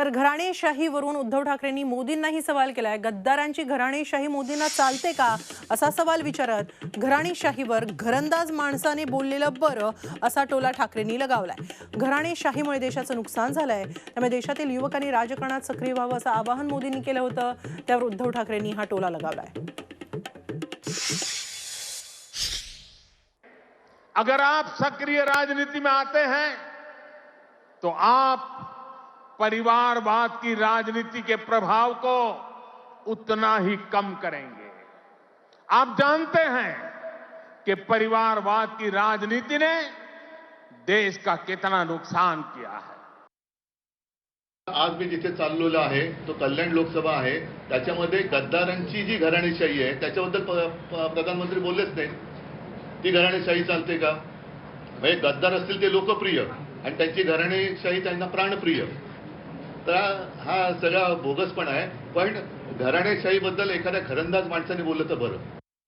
तर घराणेशाहीवरून उद्धव ठाकरेंनी मोदींनाही सवाल केलाय. गद्दारांची घराणेशाही मोदींना चालते का? असा सवाल विचारत घराणेशाहीवर घरंदाज माणसाने बोललेलं बरं असा टोला ठाकरेंनी लगावलाय. घराणेशाहीमुळे देशाचं नुकसान झालंय. त्यामुळे देशातील युवकांनी राजकारणात सक्रिय व्हावं असं आवाहन मोदींनी केलं होतं. त्यावर उद्धव ठाकरेंनी हा टोला लगावलाय. अगर आप सक्रिय राजनीति में आते हैं तो आप परिवारवाद की राजनीति के प्रभाव को उतना ही कम करेंगे। आप जानते हैं कि परिवारवाद की राजनीति ने देश का कितना नुकसान किया है। आज मी जिथे चाललेलो आहे तो कल्याण लोकसभा आहे, त्याच्यामध्ये गद्दारांची जी घराणेशाही आहे, त्याच्याबद्दल प्रधानमंत्री बोललेच नाही ती घराणेशाही चालते का? म्हणजे गद्दार लोकप्रिय, आणि घराणेशाही प्राणप्रिय. तर हा सगळा बोगसपणा आहे. पण घराणेशाहीबद्दल एखाद्या खरंदाज माणसाने बोललं तर बरं.